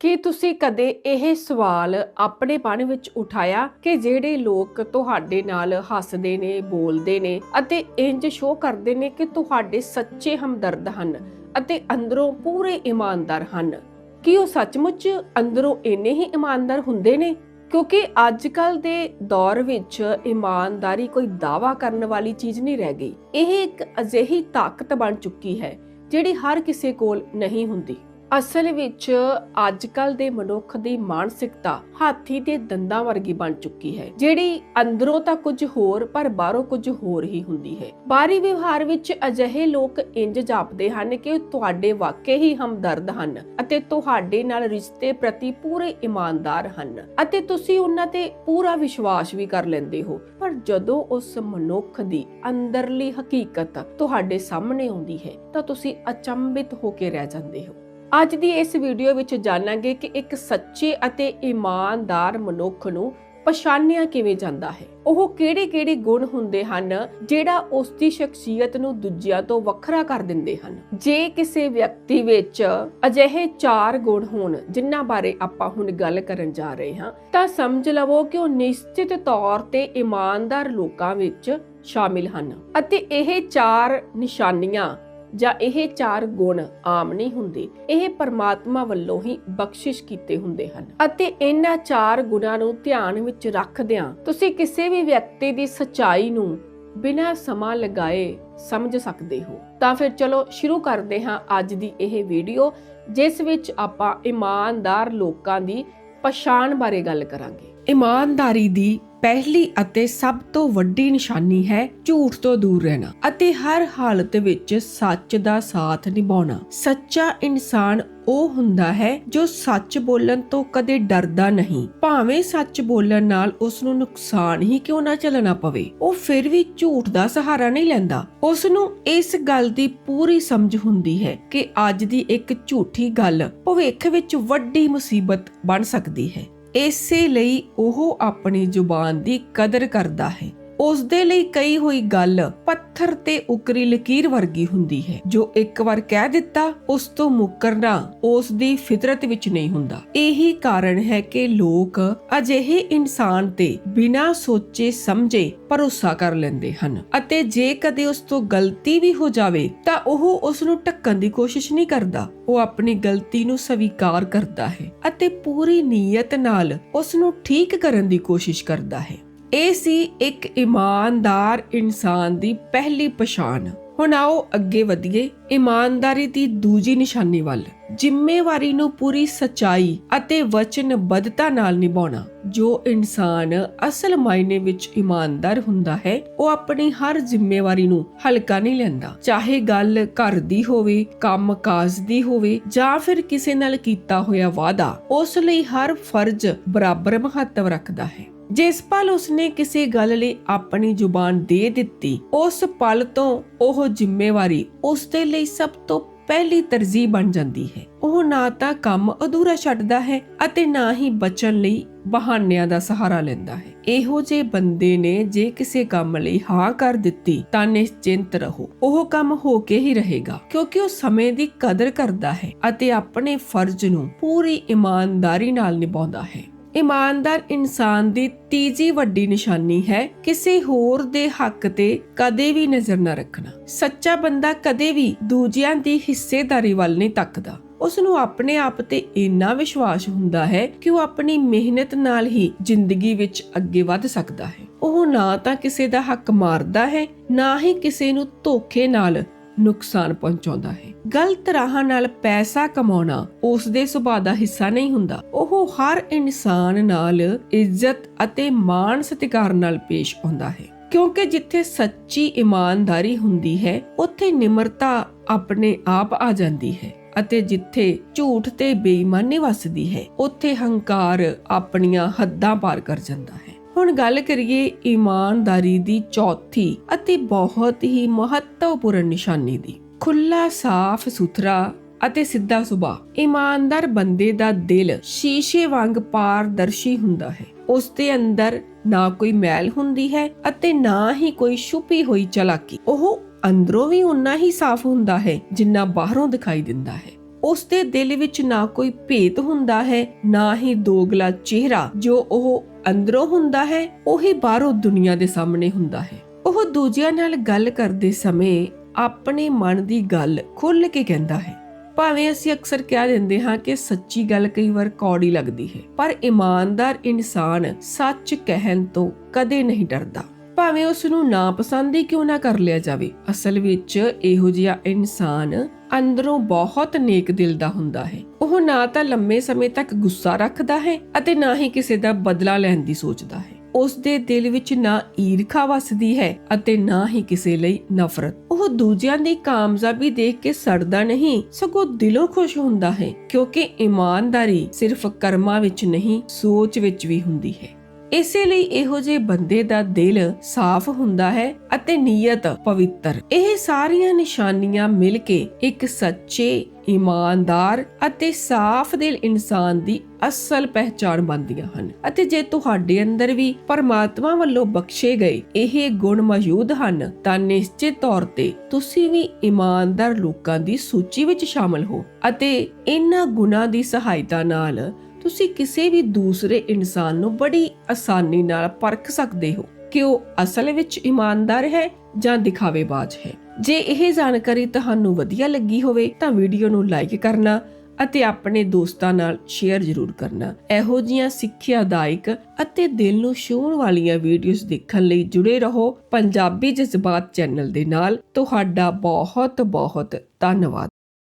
ਕੀ ਤੁਸੀਂ ਕਦੇ ਇਹ ਸਵਾਲ ਆਪਣੇ ਮਨ ਵਿੱਚ ਉਠਾਇਆ ਕਿ ਜਿਹੜੇ ਲੋਕ ਤੁਹਾਡੇ ਨਾਲ ਹੱਸਦੇ ਨੇ, ਬੋਲਦੇ ਨੇ ਅਤੇ ਇੰਜ ਸ਼ੋਅ ਕਰਦੇ ਨੇ ਕਿ ਤੁਹਾਡੇ ਸੱਚੇ ਹਮਦਰਦ ਹਨ ਅਤੇ ਅੰਦਰੋਂ ਪੂਰੇ ਇਮਾਨਦਾਰ ਹਨ? ਕੀ ਉਹ ਸੱਚਮੁੱਚ ਅੰਦਰੋਂ ਇੰਨੇ ਹੀ ਇਮਾਨਦਾਰ ਹੁੰਦੇ ਨੇ? ਕਿਉਂਕਿ ਅੱਜ ਕੱਲ ਦੇ ਦੌਰ ਵਿੱਚ ਇਮਾਨਦਾਰੀ ਕੋਈ ਦਾਵਾ ਕਰਨ ਵਾਲੀ ਚੀਜ਼ ਨਹੀਂ ਰਹਿ ਗਈ। ਇਹ ਇੱਕ ਅਜਿਹੀ ਤਾਕਤ ਬਣ ਚੁੱਕੀ ਹੈ ਜਿਹੜੀ ਹਰ ਕਿਸੇ ਕੋਲ ਨਹੀਂ ਹੁੰਦੀ। ਅਸਲ ਵਿੱਚ ਅੱਜ ਕੱਲ ਦੇ ਮਨੁੱਖ ਦੀ ਮਾਨਸਿਕਤਾ ਹਾਥੀ ਦੇ ਦੰਦਾਂ ਵਰਗੀ ਬਣ ਚੁੱਕੀ ਹੈ। ਜਿਹੜੀ ਅੰਦਰੋਂ ਤਾਂ ਕੁਝ ਹੋਰ, ਪਰ ਬਾਹਰੋਂ ਕੁਝ ਹੋਰ ਹੀ ਹੁੰਦੀ ਹੈ। ਬਾਹਰੀ ਵਿਵਹਾਰ ਵਿੱਚ ਅਜਿਹੇ ਲੋਕ ਇੰਜ ਜਾਪਦੇ ਹਨ ਕਿ ਤੁਹਾਡੇ ਵਾਕਈ ਹੀ ਹਮਦਰਦ ਹਨ ਅਤੇ ਤੁਹਾਡੇ ਨਾਲ ਰਿਸ਼ਤੇ ਪ੍ਰਤੀ ਪੂਰੇ ਇਮਾਨਦਾਰ ਹਨ ਅਤੇ ਤੁਸੀਂ ਉਹਨਾਂ ਤੇ ਪੂਰਾ ਵਿਸ਼ਵਾਸ ਵੀ ਕਰ ਲੈਂਦੇ ਹੋ। ਪਰ ਜਦੋਂ ਉਸ ਮਨੁੱਖ ਦੀ ਅੰਦਰਲੀ ਹਕੀਕਤ ਤੁਹਾਡੇ ਸਾਹਮਣੇ ਆਉਂਦੀ ਹੈ, ਤਾਂ ਤੁਸੀਂ ਅਚੰਭਿਤ ਹੋ ਕੇ ਰਹਿ ਜਾਂਦੇ ਹੋ। ਅੱਜ ਦੀ ਇਸ ਵੀਡੀਓ ਵਿੱਚ ਜਾਣਾਂਗੇ ਕਿ ਇੱਕ ਸੱਚੇ ਅਤੇ ਇਮਾਨਦਾਰ ਮਨੁੱਖ ਨੂੰ ਪਛਾਣਿਆ ਕਿਵੇਂ ਜਾਂਦਾ ਹੈ। ਉਹ ਕਿਹੜੇ-ਕਿਹੜੇ ਗੁਣ ਹੁੰਦੇ ਹਨ, ਜਿਹੜਾ ਉਸ ਦੀ ਸ਼ਖਸੀਅਤ ਨੂੰ ਦੂਜਿਆਂ ਤੋਂ ਵੱਖਰਾ ਕਰ ਦਿੰਦੇ ਹਨ। ਜੇ ਕਿਸੇ ਵਿਅਕਤੀ ਵਿੱਚ ਅਜਿਹੇ ਚਾਰ ਗੁਣ ਹੋਣ, ਜਿਨ੍ਹਾਂ ਬਾਰੇ ਆਪਾਂ ਹੁਣ ਗੱਲ ਕਰਨ ਜਾ ਰਹੇ ਹਾਂ, ਤਾਂ ਸਮਝ ਲਵੋ ਕਿ ਉਹ ਨਿਸ਼ਚਿਤ ਤੌਰ ਤੇ ਇਮਾਨਦਾਰ ਲੋਕਾਂ ਵਿੱਚ ਸ਼ਾਮਿਲ ਹਨ। ਅਤੇ ਇਹ ਚਾਰ ਨਿਸ਼ਾਨੀਆਂ ਜਾਂ ਇਹ ਚਾਰ ਗੁਣ ਆਮ ਨਹੀਂ ਹੁੰਦੇ, ਇਹ ਪਰਮਾਤਮਾ ਵੱਲੋਂ ਹੀ ਬਖਸ਼ਿਸ਼ ਕੀਤੇ ਹੁੰਦੇ ਹਨ। ਅਤੇ ਇਹਨਾਂ ਚਾਰ ਗੁਣਾਂ ਨੂੰ ਧਿਆਨ ਵਿੱਚ ਰੱਖਦਿਆਂ ਤੁਸੀਂ ਕਿਸੇ ਵੀ ਵਿਅਕਤੀ ਦੀ ਸਚਾਈ ਨੂੰ ਬਿਨਾਂ ਸਮਾਂ ਲਗਾਏ ਸਮਝ ਸਕਦੇ ਹੋ। ਤਾਂ ਫਿਰ ਚਲੋ ਸ਼ੁਰੂ ਕਰਦੇ ਹਾਂ ਅੱਜ ਦੀ ਇਹ ਵੀਡੀਓ, ਜਿਸ ਵਿੱਚ ਆਪਾਂ ਇਮਾਨਦਾਰ ਲੋਕਾਂ ਦੀ ਪਛਾਣ ਬਾਰੇ ਗੱਲ ਕਰਾਂਗੇ। ਇਮਾਨਦਾਰੀ ਦੀ ਪਹਿਲੀ ਅਤੇ ਸਭ ਤੋਂ ਵੱਡੀ ਨਿਸ਼ਾਨੀ ਹੈ ਝੂਠ ਤੋਂ ਦੂਰ ਰਹਿਣਾ ਅਤੇ ਹਰ ਹਾਲਤ ਵਿੱਚ ਸੱਚ ਦਾ ਸਾਥ ਨਿਭਾਉਣਾ। ਸੱਚਾ ਇਨਸਾਨ ਉਹ ਹੁੰਦਾ ਹੈ ਜੋ ਸੱਚ ਬੋਲਣ ਤੋਂ ਕਦੇ ਡਰਦਾ ਨਹੀਂ। ਭਾਵੇਂ ਸੱਚ ਬੋਲਣ ਨਾਲ ਉਸ ਨੂੰ ਨੁਕਸਾਨ ਹੀ ਕਿਉਂ ਨਾ ਚੱਲਣਾ ਪਵੇ, ਉਹ ਫਿਰ ਵੀ ਝੂਠ ਦਾ ਸਹਾਰਾ ਨਹੀਂ ਲੈਂਦਾ। ਉਸ ਨੂੰ ਇਸ ਗੱਲ ਦੀ ਪੂਰੀ ਸਮਝ ਹੁੰਦੀ ਹੈ ਕਿ ਅੱਜ ਦੀ ਇੱਕ ਝੂਠੀ ਗੱਲ ਭਵਿੱਖ ਵਿੱਚ ਵੱਡੀ ਮੁਸੀਬਤ ਬਣ ਸਕਦੀ ਹੈ। ਇਸੇ ਲਈ ਉਹ ਆਪਣੀ ਜ਼ੁਬਾਨ ਦੀ ਕਦਰ ਕਰਦਾ ਹੈ। ਉਸ ਦੇ ਲਈ ਕਈ ਹੋਈ ਗੱਲ ਪੱਥਰ ਤੇ ਉਕਰੀ ਲਕੀਰ ਵਰਗੀ ਹੁੰਦੀ ਹੈ। ਜੋ ਇੱਕ ਵਾਰ ਕਹਿ ਦਿੱਤਾ, ਉਸ ਤੋਂ ਮੁੱਕਰਨਾ ਉਸ ਦੀ ਫਿਤਰਤ ਵਿੱਚ ਨਹੀਂ ਹੁੰਦਾ। ਇਹੀ ਕਾਰਨ ਹੈ ਕਿ ਲੋਕ ਅਜਿਹੇ ਇਨਸਾਨ ਤੇ ਬਿਨਾਂ ਸੋਚੇ ਸਮਝੇ ਭਰੋਸਾ ਕਰ ਲੈਂਦੇ ਹਨ ਅਤੇ ਜੇ ਕਦੇ ਉਸ ਤੋਂ ਗਲਤੀ ਵੀ ਹੋ ਜਾਵੇ, ਤਾਂ ਉਹ ਉਸ ਨੂੰ ਢੱਕਣ ਦੀ ਕੋਸ਼ਿਸ਼ ਨਹੀਂ ਕਰਦਾ। ਉਹ ਆਪਣੀ ਗਲਤੀ ਨੂੰ ਸਵੀਕਾਰ ਕਰਦਾ ਹੈ ਅਤੇ ਪੂਰੀ ਨੀਅਤ ਨਾਲ ਉਸ ਨੂੰ ਠੀਕ ਕਰਨ ਦੀ ਕੋਸ਼ਿਸ਼ ਕਰਦਾ ਹੈ। ਇਹ ਸੀ ਇੱਕ ਇਮਾਨਦਾਰ ਇਨਸਾਨ ਦੀ ਪਹਿਲੀ ਪਛਾਣ। ਹੁਣ ਆਓ ਅੱਗੇ ਵਧੀਏ। ਇਮਾਨਦਾਰੀ ਦੀ ਦੂਜੀ ਨਿਸ਼ਾਨੀ ਵੱਲ। ਜ਼ਿੰਮੇਵਾਰੀ ਨੂੰ ਪੂਰੀ ਸਚਾਈ ਅਤੇ ਵਚਨਬੱਧਤਾ ਨਾਲ ਨਿਭਾਉਣਾ। ਜੋ ਇਨਸਾਨ ਅਸਲ ਮਾਇਨੇ ਵਿੱਚ ਇਮਾਨਦਾਰ ਹੁੰਦਾ ਹੈ, ਉਹ ਆਪਣੀ ਹਰ ਜ਼ਿੰਮੇਵਾਰੀ ਨੂੰ ਹਲਕਾ ਨਹੀਂ ਲੈਂਦਾ। ਚਾਹੇ ਗੱਲ ਘਰ ਦੀ ਹੋਵੇ, ਕੰਮ-ਕਾਜ ਦੀ ਹੋਵੇ, ਜਾਂ ਫਿਰ ਕਿਸੇ ਨਾਲ ਕੀਤਾ ਹੋਇਆ ਵਾਅਦਾ, ਉਸ ਲਈ ਹਰ ਫਰਜ਼ ਬਰਾਬਰ ਮਹੱਤਵ ਰੱਖਦਾ ਹੈ। ਜਿਸ ਪਲ ਉਸਨੇ ਕਿਸੇ ਗੱਲ ਲਈ ਆਪਣੀ ਜ਼ੁਬਾਨ ਦੇ ਦਿੱਤੀ, ਉਸ ਪਲ ਤੋਂ ਉਹ ਜ਼ਿੰਮੇਵਾਰੀ ਉਸ ਦੇ ਲਈ ਸਭ ਤੋਂ ਪਹਿਲੀ ਤਰਜੀਹ ਬਣ ਜਾਂਦੀ ਹੈ। ਉਹ ਨਾ ਤਾਂ ਕੰਮ ਅਧੂਰਾ ਛੱਡਦਾ ਹੈ ਅਤੇ ਨਾ ਹੀ ਬਚਣ ਲਈ ਬਹਾਨਿਆਂ ਦਾ ਸਹਾਰਾ ਲੈਂਦਾ ਹੈ। ਇਹੋ ਜੇ ਬੰਦੇ ਨੇ ਜੇ ਕਿਸੇ ਕੰਮ ਲਈ ਹਾਂ ਕਰ ਦਿੱਤੀ, ਤਾਂ ਨਿਸ਼ਚਿੰਤ ਰਹੋ। ਉਹ ਕੰਮ ਹੋ ਕੇ ਹੀ ਰਹੇਗਾ, ਕਿਉਂਕਿ ਉਹ ਸਮੇਂ ਦੀ ਕਦਰ ਕਰਦਾ ਹੈ ਅਤੇ ਆਪਣੇ ਫਰਜ਼ ਨੂੰ ਪੂਰੀ ਇਮਾਨਦਾਰੀ ਨਾਲ ਨਿਭਾਉਂਦਾ ਹੈ। ਇਮਾਨਦਾਰ ਇਨਸਾਨ ਦੀ ਤੀਜੀ ਵੱਡੀ ਨਿਸ਼ਾਨੀ ਹੈ ਕਿਸੇ ਹੋਰ ਦੇ ਹੱਕ ਤੇ ਕਦੇ ਵੀ ਨਜ਼ਰ ਨਾ ਰੱਖਣਾ। ਸੱਚਾ ਬੰਦਾ ਕਦੇ ਵੀ ਦੂਜਿਆਂ ਦੀ ਹਿੱਸੇਦਾਰੀ ਵੱਲ ਨਹੀਂ ਤੱਕਦਾ। ਉਸ ਨੂੰ ਆਪਣੇ ਆਪ ਤੇ ਇੰਨਾ ਵਿਸ਼ਵਾਸ ਹੁੰਦਾ ਹੈ ਕਿ ਉਹ ਆਪਣੀ ਮਿਹਨਤ ਨਾਲ ਹੀ ਜ਼ਿੰਦਗੀ ਵਿੱਚ ਅੱਗੇ ਵੱਧ ਸਕਦਾ ਹੈ। ਉਹ ਨਾ ਤਾਂ ਕਿਸੇ ਦਾ ਹੱਕ ਮਾਰਦਾ ਹੈ, ਨਾ ਹੀ ਕਿਸੇ ਨੂੰ ਧੋਖੇ ਨਾਲ ਨੁਕਸਾਨ ਪਹੁੰਚਾਉਂਦਾ ਹੈ। ਗਲਤ ਰਾਹਾਂ ਨਾਲ ਪੈਸਾ ਕਮਾਉਣਾ ਉਸ ਦੇ ਸੁਭਾਅ ਦਾ ਹਿੱਸਾ ਨਹੀਂ ਹੁੰਦਾ। ਉਹ ਹਰ ਇਨਸਾਨ ਨਾਲ ਇੱਜ਼ਤ ਅਤੇ ਮਾਣ ਸਤਿਕਾਰ ਨਾਲ ਪੇਸ਼ ਆਉਂਦਾ ਹੈ। ਕਿਉਂਕਿ ਜਿੱਥੇ ਸੱਚੀ ਇਮਾਨਦਾਰੀ ਹੁੰਦੀ ਹੈ, ਉੱਥੇ ਨਿਮਰਤਾ ਆਪਣੇ ਆਪ ਆ ਜਾਂਦੀ ਹੈ ਅਤੇ ਜਿੱਥੇ ਝੂਠ ਤੇ ਬੇਈਮਾਨੀ ਵਸਦੀ ਹੈ, ਉੱਥੇ ਹੰਕਾਰ ਆਪਣੀਆਂ ਹੱਦਾਂ ਪਾਰ ਕਰ ਜਾਂਦਾ ਹੈ। ਹੁਣ ਗੱਲ ਕਰੀਏ ਇਮਾਨਦਾਰੀ ਦੀ ਚੌਥੀ ਅਤੇ ਬਹੁਤ ਹੀ ਮਹੱਤਵਪੂਰਨ ਨਿਸ਼ਾਨੀ ਦੀ। ਖੁੱਲਾ ਸਾਫ਼ ਸੁਥਰਾ ਅਤੇ ਸਿੱਧਾ ਸੁਭਾਅ। ਇਮਾਨਦਾਰ ਬੰਦੇ ਦਾ ਦਿਲ ਸ਼ੀਸ਼ੇ ਵਾਂਗ ਪਾਰਦਰਸ਼ੀ ਹੁੰਦਾ ਹੈ। ਉਸ ਦੇ ਅੰਦਰ ਨਾ ਕੋਈ ਮੈਲ ਹੁੰਦੀ ਹੈ ਅਤੇ ਨਾ ਹੀ ਕੋਈ ਛੁਪੀ ਹੋਈ ਚਲਾਕੀ। ਉਹ ਅੰਦਰੋਂ ਵੀ ਉਨਾ ਹੀ ਸਾਫ਼ ਹੁੰਦਾ ਹੈ ਜਿੰਨਾ ਬਾਹਰੋਂ ਦਿਖਾਈ ਦਿੰਦਾ ਹੈ। ਉਸ ਦੇ ਦਿਲ ਵਿੱਚ ਨਾ ਕੋਈ ਭੇਤ ਹੁੰਦਾ ਹੈ, ਨਾ ਹੀ ਦੋਗਲਾ ਚਿਹਰਾ ਜੋ ਉਹ ਅੰਦਰੋਂ ਹੁੰਦਾ ਹੈ, ਉਹੀ ਬਾਹਰੋਂ ਦੁਨੀਆ ਦੇ ਸਾਹਮਣੇ ਹੁੰਦਾ ਹੈ। ਉਹ ਦੂਜਿਆਂ ਨਾਲ ਗੱਲ ਕਰਦੇ ਸਮੇਂ ਆਪਣੇ ਮਨ ਦੀ ਗੱਲ ਖੁੱਲ੍ਹ ਕੇ ਕਹਿੰਦਾ ਹੈ। ਭਾਵੇਂ ਅਸੀਂ ਅਕਸਰ ਕਹਿ ਦਿੰਦੇ ਹਾਂ ਕਿ ਸੱਚੀ ਗੱਲ ਕਈ ਵਾਰ ਕੌੜੀ ਲੱਗਦੀ ਹੈ, ਪਰ ਇਮਾਨਦਾਰ ਇਨਸਾਨ ਸੱਚ ਕਹਿਣ ਤੋਂ ਕਦੇ ਨਹੀਂ ਡਰਦਾ। ਭਾਵੇਂ ਉਸ ਨੂੰ ਨਾ ਪਸੰਦ ਹੀ ਕਿਉਂ ਨਾ ਕਰ ਲਿਆ ਜਾਵੇ। ਅਸਲ ਵਿੱਚ ਇਹੋ ਜਿਹਾ ਇਨਸਾਨ ਅੰਦਰੋਂ ਬਹੁਤ ਨੇਕ ਦਿਲ ਦਾ ਹੁੰਦਾ ਹੈ। ਉਹ ਨਾ ਤਾਂ ਲੰਮੇ ਸਮੇਂ ਤੱਕ ਗੁੱਸਾ ਰੱਖਦਾ ਹੈ ਅਤੇ ਨਾ ਹੀ ਕਿਸੇ ਦਾ ਬਦਲਾ ਲੈਣ ਦੀ ਸੋਚਦਾ ਹੈ। ਉਸ ਦੇ ਦਿਲ ਵਿੱਚ ਨਾ ਈਰਖਾ ਵਸਦੀ ਹੈ ਅਤੇ ਨਾ ਹੀ ਕਿਸੇ ਲਈ ਨਫ਼ਰਤ। ਉਹ ਦੂਜਿਆਂ ਦੀ ਕਾਮਯਾਬੀ ਦੇਖ ਕੇ ਸੜਦਾ ਨਹੀਂ, ਸਗੋਂ ਦਿਲੋਂ ਖੁਸ਼ ਹੁੰਦਾ ਹੈ, ਕਿਉਂਕਿ ਇਮਾਨਦਾਰੀ ਸਿਰਫ ਕਰਮਾਂ ਵਿੱਚ ਨਹੀਂ, ਸੋਚ ਵਿੱਚ ਵੀ ਹੁੰਦੀ ਹੈ। ਇਸੇ ਲਈ ਇਹੋ ਜਿਹੇ ਬੰਦੇ ਦਾ ਦਿਲ ਸਾਫ਼ ਹੁੰਦਾ ਹੈ ਅਤੇ ਨੀਅਤ ਪਵਿੱਤਰ। ਇਹ ਸਾਰੀਆਂ ਨਿਸ਼ਾਨੀਆਂ ਮਿਲ ਕੇ ਇੱਕ ਸੱਚੇ, ਇਮਾਨਦਾਰ ਅਤੇ ਸਾਫ਼ ਦਿਲ ਇਨਸਾਨ ਦੀ ਅਸਲ ਪਹਿਚਾਣ ਬਣਦੀਆਂ ਹਨ। ਅਤੇ ਜੇ ਤੁਹਾਡੇ ਅੰਦਰ ਵੀ ਪਰਮਾਤਮਾ ਵੱਲੋਂ ਬਖਸ਼ੇ ਗਏ ਇਹ ਗੁਣ ਮੌਜੂਦ ਹਨ, ਤਾਂ ਨਿਸ਼ਚਿਤ ਤੌਰ ਤੇ ਤੁਸੀਂ ਵੀ ਇਮਾਨਦਾਰ ਲੋਕਾਂ ਦੀ ਸੂਚੀ ਵਿੱਚ ਸ਼ਾਮਲ ਹੋ ਅਤੇ ਇਹਨਾਂ ਗੁਣਾਂ ਦੀ ਸਹਾਇਤਾ ਨਾਲ ਤੁਸੀਂ ਕਿਸੇ ਵੀ ਦੂਸਰੇ ਇਨਸਾਨ ਨੂੰ ਬੜੀ ਆਸਾਨੀ ਨਾਲ ਪਰਖ ਸਕਦੇ ਹੋ ਕਿ ਉਹ ਅਸਲ ਵਿੱਚ ਇਮਾਨਦਾਰ ਹੈ ਜਾਂ ਦਿਖਾਵੇਬਾਜ਼ ਹੈ। ਜੇ ਇਹ ਜਾਣਕਾਰੀ ਤੁਹਾਨੂੰ ਵਧੀਆ ਲੱਗੀ ਹੋਵੇ ਤਾਂ ਵੀਡੀਓ ਨੂੰ ਲਾਈਕ ਕਰਨਾ ਅਤੇ ਆਪਣੇ ਦੋਸਤਾਂ ਨਾਲ ਸ਼ੇਅਰ ਜ਼ਰੂਰ ਕਰਨਾ। ਇਹੋ ਜੀਆਂ ਸਿੱਖਿਆਦਾਇਕ ਅਤੇ ਦਿਲ ਨੂੰ ਛੂਹਣ ਵਾਲੀਆਂ ਵੀਡੀਓਜ਼ ਦੇਖਣ ਲਈ ਜੁੜੇ ਰਹੋ ਪੰਜਾਬੀ ਜਜ਼ਬਾਤ ਚੈਨਲ ਦੇ ਨਾਲ। ਤੁਹਾਡਾ ਬਹੁਤ ਬਹੁਤ ਧੰਨਵਾਦ।